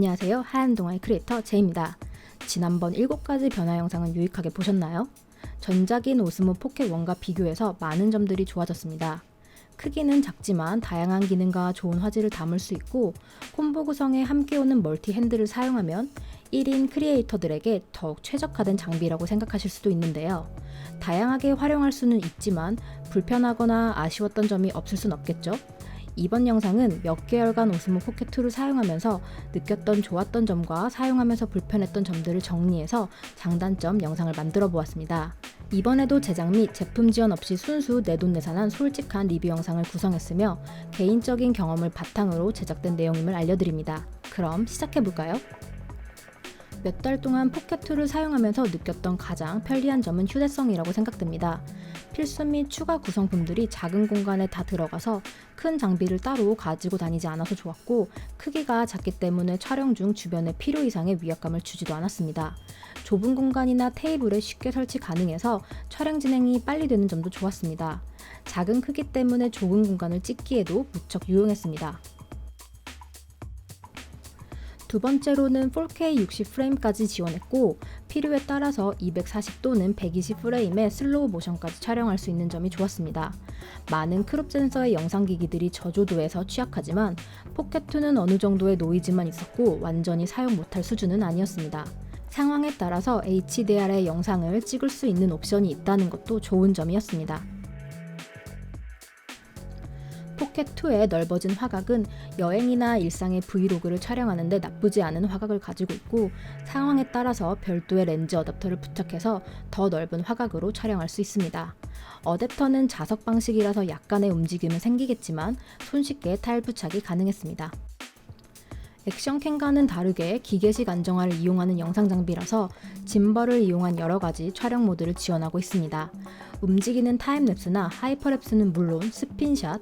안녕하세요. 하얀 동아의 크리에이터 제입니다. 지난번 7가지 변화 영상은 유익하게 보셨나요? 전작인 오스모 포켓 1과 비교해서 많은 점들이 좋아졌습니다. 크기는 작지만 다양한 기능과 좋은 화질을 담을 수 있고 콤보 구성에 함께 오는 멀티 핸들을 사용하면 1인 크리에이터들에게 더욱 최적화된 장비라고 생각하실 수도 있는데요. 다양하게 활용할 수는 있지만 불편하거나 아쉬웠던 점이 없을 순 없겠죠? 이번 영상은 몇 개월간 오스모 포켓2를 사용하면서 느꼈던 좋았던 점과 사용하면서 불편했던 점들을 정리해서 장단점 영상을 만들어 보았습니다. 이번에도 제작 및 제품 지원 없이 순수 내돈내산한 솔직한 리뷰 영상을 구성했으며 개인적인 경험을 바탕으로 제작된 내용임을 알려드립니다. 그럼 시작해볼까요? 몇 달 동안 포켓2를 사용하면서 느꼈던 가장 편리한 점은 휴대성이라고 생각됩니다. 필수 및 추가 구성품들이 작은 공간에 다 들어가서 큰 장비를 따로 가지고 다니지 않아서 좋았고 크기가 작기 때문에 촬영 중 주변에 필요 이상의 위압감을 주지도 않았습니다. 좁은 공간이나 테이블에 쉽게 설치 가능해서 촬영 진행이 빨리 되는 점도 좋았습니다. 작은 크기 때문에 좁은 공간을 찍기에도 무척 유용했습니다. 두 번째로는 4K 60프레임까지 지원했고 필요에 따라서 240 또는 120프레임의 슬로우 모션까지 촬영할 수 있는 점이 좋았습니다. 많은 크롭 센서의 영상 기기들이 저조도에서 취약하지만 포켓2는 어느 정도의 노이즈만 있었고 완전히 사용 못할 수준은 아니었습니다. 상황에 따라서 HDR의 영상을 찍을 수 있는 옵션이 있다는 것도 좋은 점이었습니다. 포켓2의 넓어진 화각은 여행이나 일상의 브이로그를 촬영하는데 나쁘지 않은 화각을 가지고 있고 상황에 따라서 별도의 렌즈 어댑터를 부착해서 더 넓은 화각으로 촬영할 수 있습니다. 어댑터는 자석 방식이라서 약간의 움직임은 생기겠지만 손쉽게 타일 부착이 가능했습니다. 액션 캠과는 다르게 기계식 안정화를 이용하는 영상 장비라서 짐벌을 이용한 여러 가지 촬영 모드를 지원하고 있습니다. 움직이는 타임랩스나 하이퍼랩스는 물론 스핀샷,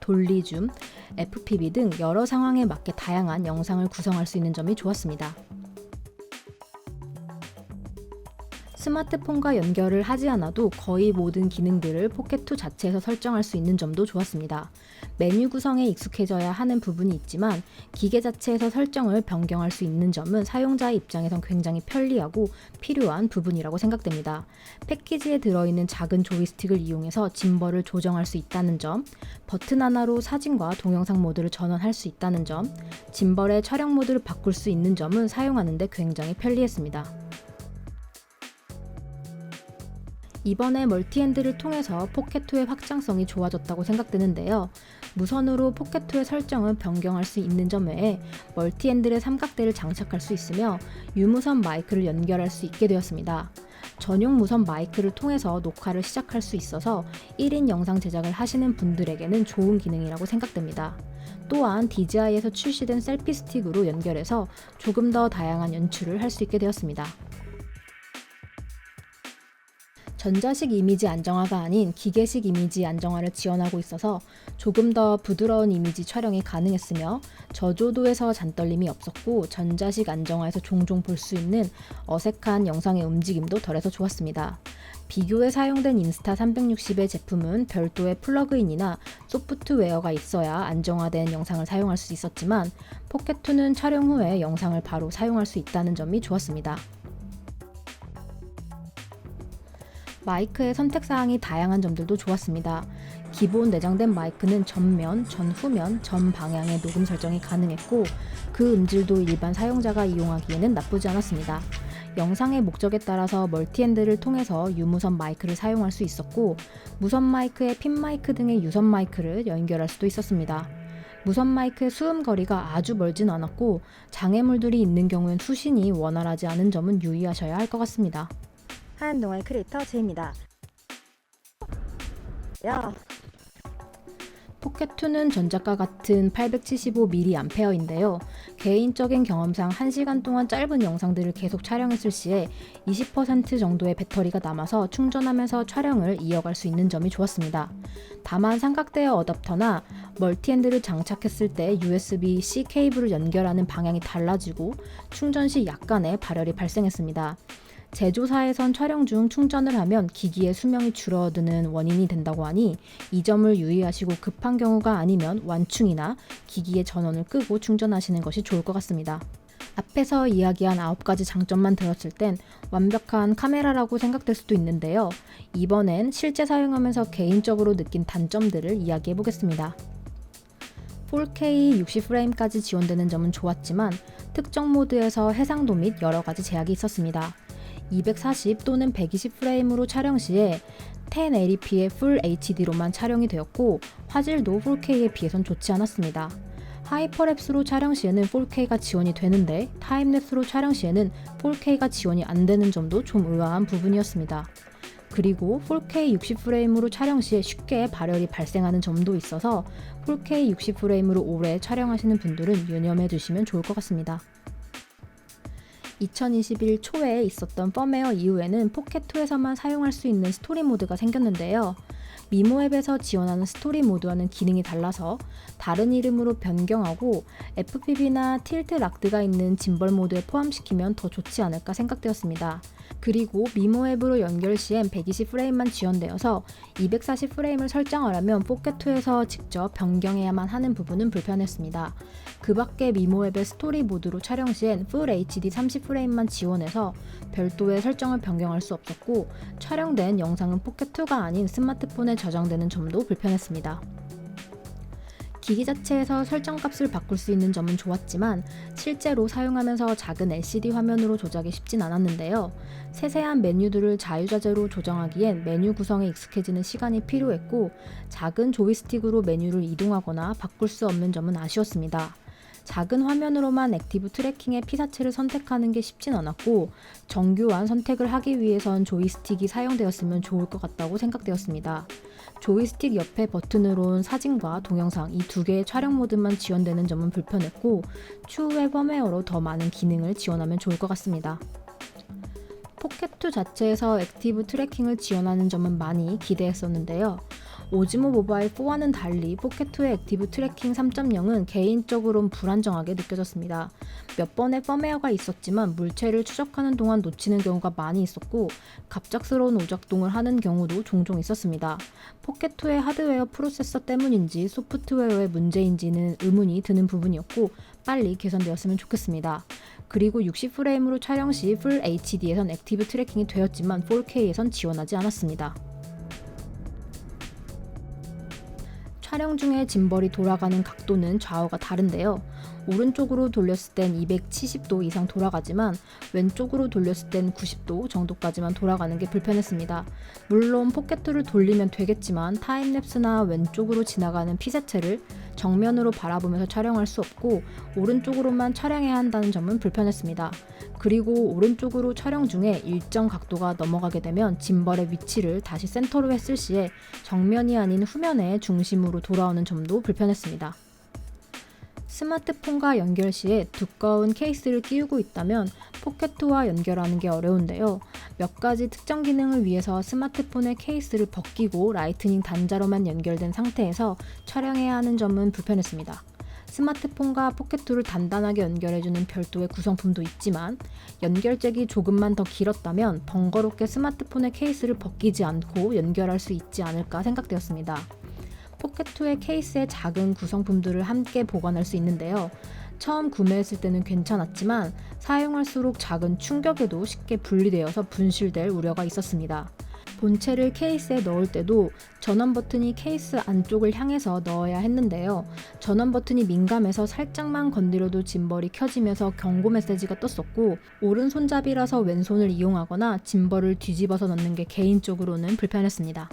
돌리줌, FPV 등 여러 상황에 맞게 다양한 영상을 구성할 수 있는 점이 좋았습니다. 스마트폰과 연결을 하지 않아도 거의 모든 기능들을 포켓2 자체에서 설정할 수 있는 점도 좋았습니다. 메뉴 구성에 익숙해져야 하는 부분이 있지만 기계 자체에서 설정을 변경할 수 있는 점은 사용자의 입장에선 굉장히 편리하고 필요한 부분이라고 생각됩니다. 패키지에 들어있는 작은 조이스틱을 이용해서 짐벌을 조정할 수 있다는 점, 버튼 하나로 사진과 동영상 모드를 전환할 수 있다는 점, 짐벌의 촬영 모드를 바꿀 수 있는 점은 사용하는데 굉장히 편리했습니다. 이번에 멀티핸드를 통해서 포켓2의 확장성이 좋아졌다고 생각되는데요. 무선으로 포켓2의 설정을 변경할 수 있는 점 외에 멀티핸들의 삼각대를 장착할 수 있으며 유무선 마이크를 연결할 수 있게 되었습니다. 전용 무선 마이크를 통해서 녹화를 시작할 수 있어서 1인 영상 제작을 하시는 분들에게는 좋은 기능이라고 생각됩니다. 또한 DJI에서 출시된 셀피 스틱으로 연결해서 조금 더 다양한 연출을 할 수 있게 되었습니다. 전자식 이미지 안정화가 아닌 기계식 이미지 안정화를 지원하고 있어서 조금 더 부드러운 이미지 촬영이 가능했으며 저조도에서 잔떨림이 없었고 전자식 안정화에서 종종 볼 수 있는 어색한 영상의 움직임도 덜해서 좋았습니다. 비교에 사용된 인스타 360의 제품은 별도의 플러그인이나 소프트웨어가 있어야 안정화된 영상을 사용할 수 있었지만 포켓2는 촬영 후에 영상을 바로 사용할 수 있다는 점이 좋았습니다. 마이크의 선택 사항이 다양한 점들도 좋았습니다. 기본 내장된 마이크는 전면, 전후면, 전 방향의 녹음 설정이 가능했고 그 음질도 일반 사용자가 이용하기에는 나쁘지 않았습니다. 영상의 목적에 따라서 멀티핸드를 통해서 유무선 마이크를 사용할 수 있었고 무선 마이크에 핀 마이크 등의 유선 마이크를 연결할 수도 있었습니다. 무선 마이크의 수음 거리가 아주 멀진 않았고 장애물들이 있는 경우엔 수신이 원활하지 않은 점은 유의하셔야 할 것 같습니다. 하얀동아의 크리에이터 제입니다. 야, 포켓2는 전작과 같은 875mAh인데요. 개인적인 경험상 1시간 동안 짧은 영상들을 계속 촬영했을 시에 20% 정도의 배터리가 남아서 충전하면서 촬영을 이어갈 수 있는 점이 좋았습니다. 다만 삼각대 어댑터나 멀티핸드를 장착했을 때 USB-C 케이블을 연결하는 방향이 달라지고 충전 시 약간의 발열이 발생했습니다. 제조사에선 촬영 중 충전을 하면 기기의 수명이 줄어드는 원인이 된다고 하니 이 점을 유의하시고 급한 경우가 아니면 완충이나 기기의 전원을 끄고 충전하시는 것이 좋을 것 같습니다. 앞에서 이야기한 9가지 장점만 들었을 땐 완벽한 카메라라고 생각될 수도 있는데요. 이번엔 실제 사용하면서 개인적으로 느낀 단점들을 이야기해 보겠습니다. 4K 60프레임까지 지원되는 점은 좋았지만 특정 모드에서 해상도 및 여러 가지 제약이 있었습니다. 240 또는 120 프레임으로 촬영 시에 1080p의 Full HD로만 촬영이 되었고 화질도 4K에 비해선 좋지 않았습니다. 하이퍼랩스로 촬영 시에는 4K가 지원이 되는데 타임랩스로 촬영 시에는 4K가 지원이 안 되는 점도 좀 의아한 부분이었습니다. 그리고 4K 60프레임으로 촬영 시에 쉽게 발열이 발생하는 점도 있어서 4K 60프레임으로 오래 촬영하시는 분들은 유념해 두시면 좋을 것 같습니다. 2021 초에 있었던 펌웨어 이후에는 포켓2에서만 사용할 수 있는 스토리 모드가 생겼는데요. 미모 앱에서 지원하는 스토리 모드와는 기능이 달라서 다른 이름으로 변경하고 FPV나 틸트 락드가 있는 짐벌 모드에 포함시키면 더 좋지 않을까 생각되었습니다. 그리고 미모 앱으로 연결 시엔 120프레임만 지원되어서 240프레임을 설정하려면 포켓2에서 직접 변경해야만 하는 부분은 불편했습니다. 그 밖에 미모 앱의 스토리 모드로 촬영 시엔 Full HD 30프레임만 지원해서 별도의 설정을 변경할 수 없었고 촬영된 영상은 포켓2가 아닌 스마트폰에 저장되는 점도 불편했습니다. 기기 자체에서 설정 값을 바꿀 수 있는 점은 좋았지만 실제로 사용하면서 작은 LCD 화면으로 조작이 쉽진 않았는데요. 세세한 메뉴들을 자유자재로 조정하기엔 메뉴 구성에 익숙해지는 시간이 필요했고 작은 조이스틱으로 메뉴를 이동하거나 바꿀 수 없는 점은 아쉬웠습니다. 작은 화면으로만 액티브 트래킹의 피사체를 선택하는 게 쉽진 않았고 정교한 선택을 하기 위해선 조이스틱이 사용되었으면 좋을 것 같다고 생각되었습니다. 조이스틱 옆에 버튼으론 사진과 동영상 이 두 개의 촬영 모드만 지원되는 점은 불편했고 추후에 펌웨어로 더 많은 기능을 지원하면 좋을 것 같습니다. 포켓2 자체에서 액티브 트래킹을 지원하는 점은 많이 기대했었는데요. 오즈모 모바일 4와는 달리 포켓2의 액티브 트래킹 3.0은 개인적으로는 불안정하게 느껴졌습니다. 몇 번의 펌웨어가 있었지만 물체를 추적하는 동안 놓치는 경우가 많이 있었고 갑작스러운 오작동을 하는 경우도 종종 있었습니다. 포켓2의 하드웨어 프로세서 때문인지 소프트웨어의 문제인지는 의문이 드는 부분이었고 빨리 개선되었으면 좋겠습니다. 그리고 60프레임으로 촬영 시 풀 HD에선 액티브 트래킹이 되었지만 4K에선 지원하지 않았습니다. 촬영 중에 짐벌이 돌아가는 각도는 좌우가 다른데요. 오른쪽으로 돌렸을 땐 270도 이상 돌아가지만 왼쪽으로 돌렸을 땐 90도 정도까지만 돌아가는 게 불편했습니다. 물론 포켓2를 돌리면 되겠지만 타임랩스나 왼쪽으로 지나가는 피사체를 정면으로 바라보면서 촬영할 수 없고 오른쪽으로만 촬영해야 한다는 점은 불편했습니다. 그리고 오른쪽으로 촬영 중에 일정 각도가 넘어가게 되면 짐벌의 위치를 다시 센터로 했을 시에 정면이 아닌 후면에 중심으로 돌아오는 점도 불편했습니다. 스마트폰과 연결 시에 두꺼운 케이스를 끼우고 있다면 포켓2와 연결하는 게 어려운데요. 몇 가지 특정 기능을 위해서 스마트폰의 케이스를 벗기고 라이트닝 단자로만 연결된 상태에서 촬영해야 하는 점은 불편했습니다. 스마트폰과 포켓2를 단단하게 연결해주는 별도의 구성품도 있지만 연결잭이 조금만 더 길었다면 번거롭게 스마트폰의 케이스를 벗기지 않고 연결할 수 있지 않을까 생각되었습니다. 포켓2의 케이스에 작은 구성품들을 함께 보관할 수 있는데요. 처음 구매했을 때는 괜찮았지만 사용할수록 작은 충격에도 쉽게 분리되어서 분실될 우려가 있었습니다. 본체를 케이스에 넣을 때도 전원 버튼이 케이스 안쪽을 향해서 넣어야 했는데요. 전원 버튼이 민감해서 살짝만 건드려도 짐벌이 켜지면서 경고 메시지가 떴었고 오른손잡이라서 왼손을 이용하거나 짐벌을 뒤집어서 넣는 게 개인적으로는 불편했습니다.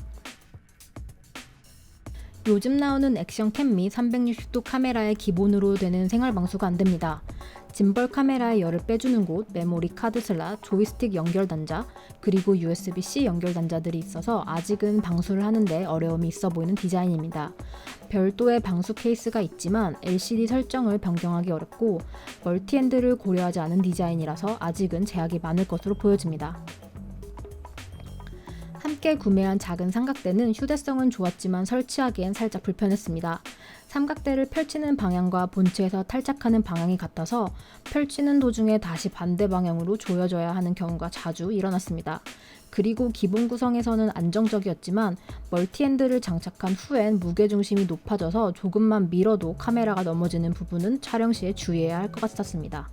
요즘 나오는 액션캠 및 360도 카메라의 기본으로 되는 생활 방수가 안 됩니다. 짐벌 카메라의 열을 빼주는 곳, 메모리 카드 슬롯, 조이스틱 연결 단자, 그리고 USB-C 연결 단자들이 있어서 아직은 방수를 하는데 어려움이 있어 보이는 디자인입니다. 별도의 방수 케이스가 있지만 LCD 설정을 변경하기 어렵고 멀티핸드를 고려하지 않은 디자인이라서 아직은 제약이 많을 것으로 보여집니다. 함께 구매한 작은 삼각대는 휴대성은 좋았지만 설치하기엔 살짝 불편했습니다. 삼각대를 펼치는 방향과 본체에서 탈착하는 방향이 같아서 펼치는 도중에 다시 반대 방향으로 조여져야 하는 경우가 자주 일어났습니다. 그리고 기본 구성에서는 안정적이었지만 멀티핸드를 장착한 후엔 무게중심이 높아져서 조금만 밀어도 카메라가 넘어지는 부분은 촬영 시에 주의해야 할 것 같았습니다.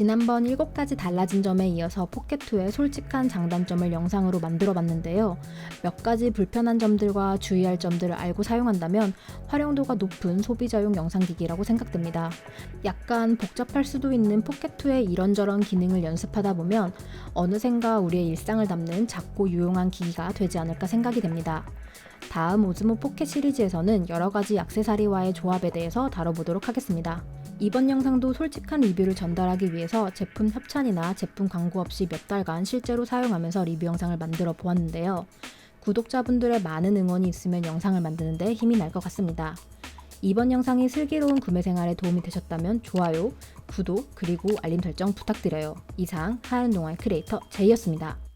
지난번 7가지 달라진 점에 이어서 포켓2의 솔직한 장단점을 영상으로 만들어 봤는데요. 몇 가지 불편한 점들과 주의할 점들을 알고 사용한다면 활용도가 높은 소비자용 영상기기라고 생각됩니다. 약간 복잡할 수도 있는 포켓2의 이런저런 기능을 연습하다 보면 어느샌가 우리의 일상을 담는 작고 유용한 기기가 되지 않을까 생각이 됩니다. 다음 오즈모 포켓 시리즈에서는 여러 가지 액세서리와의 조합에 대해서 다뤄보도록 하겠습니다. 이번 영상도 솔직한 리뷰를 전달하기 위해서 제품 협찬이나 제품 광고 없이 몇 달간 실제로 사용하면서 리뷰 영상을 만들어 보았는데요. 구독자분들의 많은 응원이 있으면 영상을 만드는데 힘이 날 것 같습니다. 이번 영상이 슬기로운 구매 생활에 도움이 되셨다면 좋아요, 구독, 그리고 알림 설정 부탁드려요. 이상 동아의 크리에이터 제이였습니다.